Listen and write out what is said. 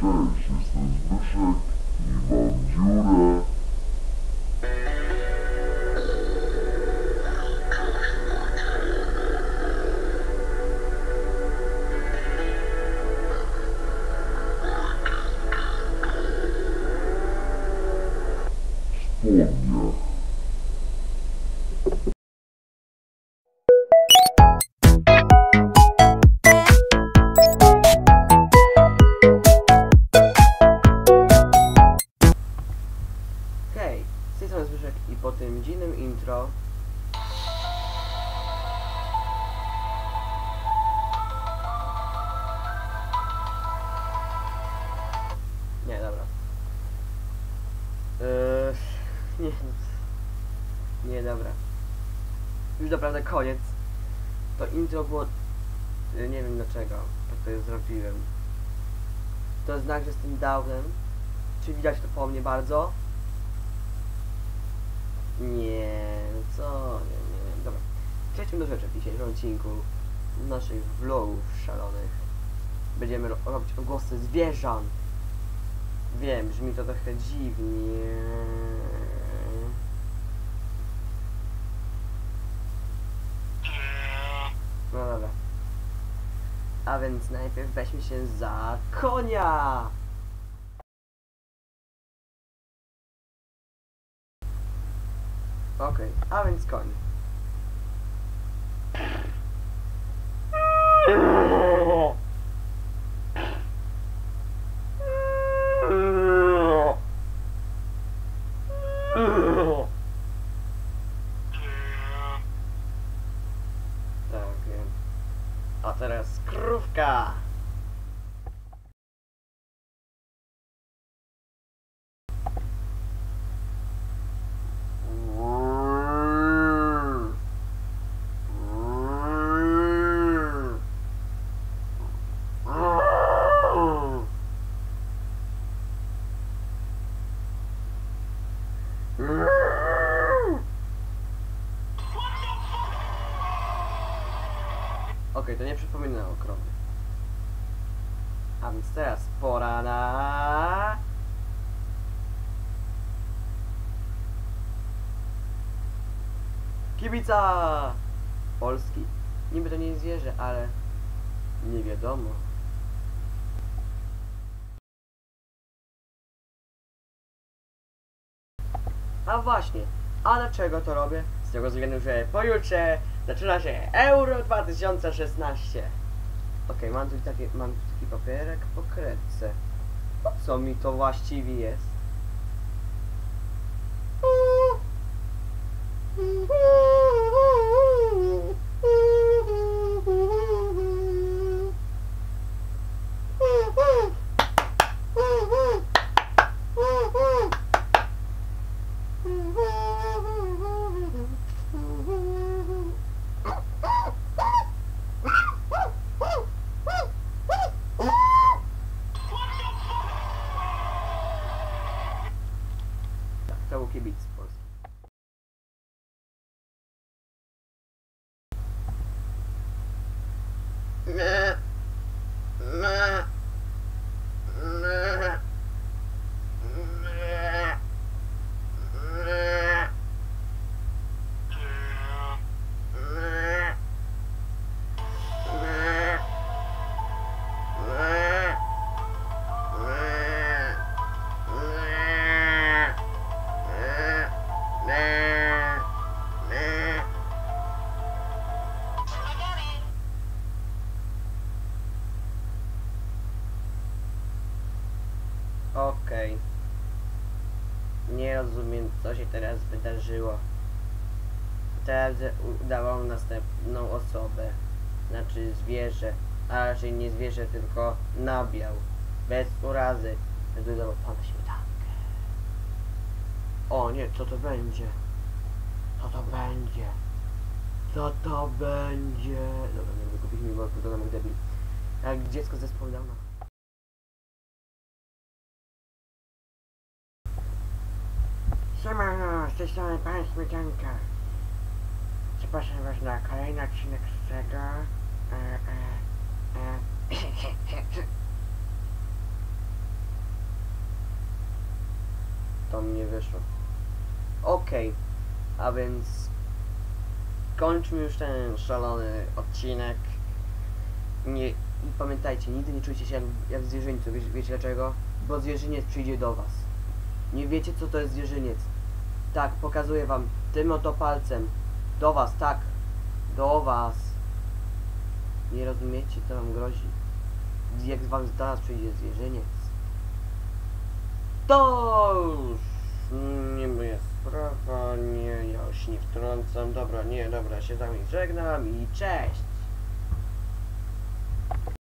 Cześć, jestem Zbyszek i mam nie, dobra. Już naprawdę koniec. To intro było... e, Nie wiem dlaczego tak to zrobiłem. To znak, że jestem downem. Czy widać to po mnie bardzo? Nie, co? Nie, nie, nie. Dobra. Przejdźmy do rzeczy w dzisiejszym odcinku naszych vlogów szalonych. Będziemy ro robić głosy zwierząt. Wiem, brzmi to trochę dziwnie. No dobra. A więc najpierw weźmy się za konia! Okej, a więc koń. Tak, wiem. A teraz krówka! Okej, to nie przypomina o krowie. A więc teraz pora na... Kibica! Polski. Niby to nie jest zwierzę, ale nie wiadomo. A właśnie, a dlaczego to robię? Z tego względu, że pojutrze zaczyna się Euro 2016. Okej, mam tu taki, mam taki papierek po kredce. Co mi to właściwie jest? Tak, to był Okej. Nie rozumiem, co się teraz wydarzyło. Teraz udawał następną osobę. Znaczy zwierzę. A raczej nie zwierzę, tylko nabiał. Bez urazy. Dodawał pan śmietankę. O nie, co to będzie? Co to będzie? Co to będzie? Dobra, nie wykupić mi, bo wyglądam jak debil. Jak dziecko z zespołu Siemano, z tej strony Pan Śmietanka. Zapraszam Was na kolejny odcinek z tego. E, e, e, To mnie wyszło. Okej, a więc kończmy już ten szalony odcinek. Nie, I pamiętajcie, nigdy nie czujcie się jak, jak wiecie dlaczego? Bo zwierzyniec przyjdzie do was. Nie wiecie co to jest zwierzyniec. Tak, pokazuję wam tym oto palcem. Do was, tak. Do was. Nie rozumiecie co wam grozi. Jak wam zaraz przyjdzie zwierzyniec. To już nie moja sprawa, nie, ja już nie wtrącam. Dobra, nie, dobra, się z wami żegnam i cześć!